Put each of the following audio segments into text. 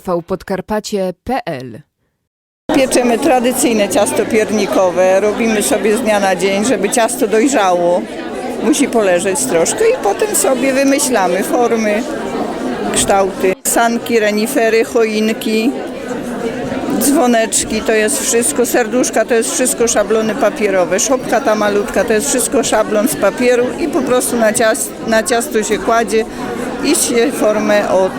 tvpodkarpacie.pl Pieczemy tradycyjne ciasto piernikowe, robimy sobie z dnia na dzień, żeby ciasto dojrzało. Musi poleżeć troszkę i potem sobie wymyślamy formy, kształty. Sanki, renifery, choinki, dzwoneczki, to jest wszystko, serduszka to jest wszystko szablony papierowe, szopka ta malutka to jest wszystko szablon z papieru i po prostu na, cias- na ciasto się kładzie i się formę od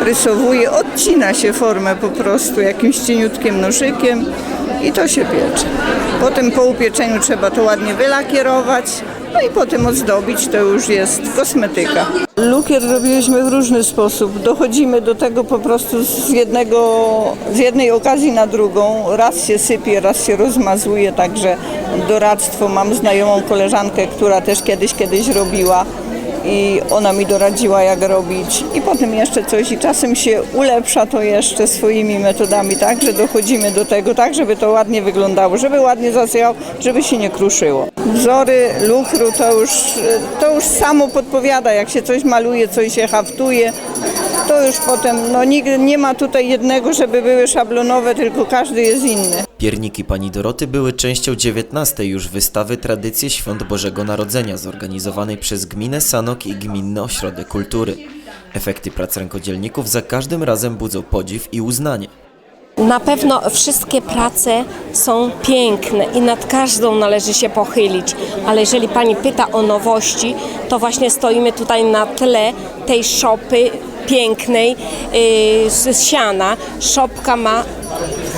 rysowuje, odcina się formę po prostu jakimś cieniutkim nożykiem i to się piecze. Potem po upieczeniu trzeba to ładnie wylakierować, no i potem ozdobić, to już jest kosmetyka. Lukier robiliśmy w różny sposób. Dochodzimy do tego po prostu z, jednego, z jednej okazji na drugą. Raz się sypie, raz się rozmazuje, także doradztwo. Mam znajomą koleżankę, która też kiedyś, kiedyś robiła i ona mi doradziła jak robić i potem jeszcze coś i czasem się ulepsza to jeszcze swoimi metodami, tak, że dochodzimy do tego, tak, żeby to ładnie wyglądało, żeby ładnie zasyjał, żeby się nie kruszyło. Wzory lukru to już, to już samo podpowiada, jak się coś maluje, coś się haftuje, to już potem, no nigdy nie ma tutaj jednego, żeby były szablonowe, tylko każdy jest inny. Pierniki pani Doroty były częścią 19 już wystawy Tradycje Świąt Bożego Narodzenia zorganizowanej przez Gminę Sanok i Gminny Ośrodek Kultury. Efekty prac rękodzielników za każdym razem budzą podziw i uznanie. Na pewno wszystkie prace są piękne i nad każdą należy się pochylić, ale jeżeli Pani pyta o nowości, to właśnie stoimy tutaj na tle tej szopy pięknej yy, z siana. Szopka ma,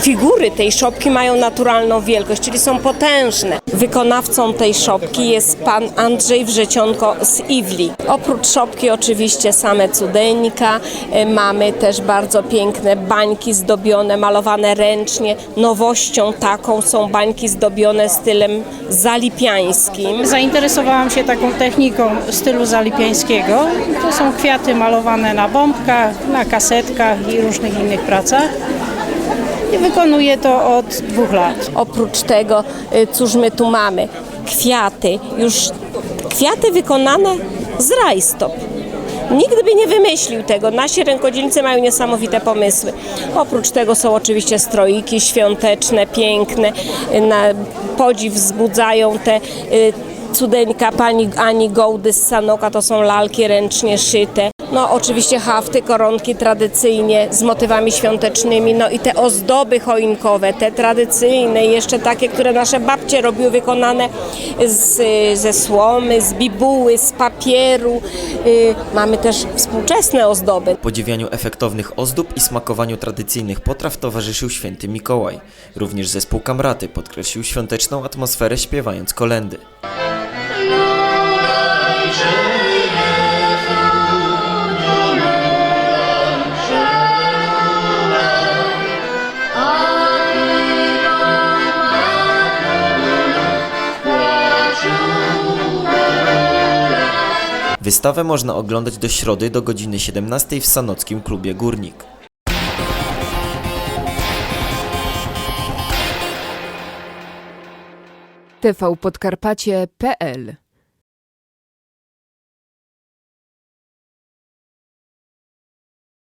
figury tej szopki mają naturalną wielkość, czyli są potężne. Wykonawcą tej szopki jest pan Andrzej Wrzecionko z Iwli. Oprócz szopki oczywiście same cudeńka, e, mamy też bardzo piękne bańki zdobione, malowane ręcznie. Nowością taką są bańki zdobione stylem zalipiańskim. Zainteresowałam się taką techniką stylu zalipiańskiego. To są kwiaty malowane na bombkach, na kasetkach i różnych innych pracach. I wykonuję to od dwóch lat. Oprócz tego, y, cóż my tu mamy? Kwiaty, już kwiaty wykonane z rajstop. Nikt by nie wymyślił tego. Nasi rękodzielnicy mają niesamowite pomysły. Oprócz tego są oczywiście stroiki świąteczne, piękne. Y, Na podziw wzbudzają te y, cudeńka pani Ani Gołdy z Sanoka. To są lalki ręcznie szyte. No oczywiście hafty, koronki tradycyjnie z motywami świątecznymi, no i te ozdoby choinkowe, te tradycyjne, jeszcze takie, które nasze babcie robiły, wykonane z, ze słomy, z bibuły, z papieru. Y, mamy też współczesne ozdoby. Podziwianiu efektownych ozdób i smakowaniu tradycyjnych potraw towarzyszył święty Mikołaj. Również zespół Kamraty podkreślił świąteczną atmosferę śpiewając kolendy. Wystawę można oglądać do środy do godziny 17 w Sanockim Klubie Górnik. tvpodkarpacie.pl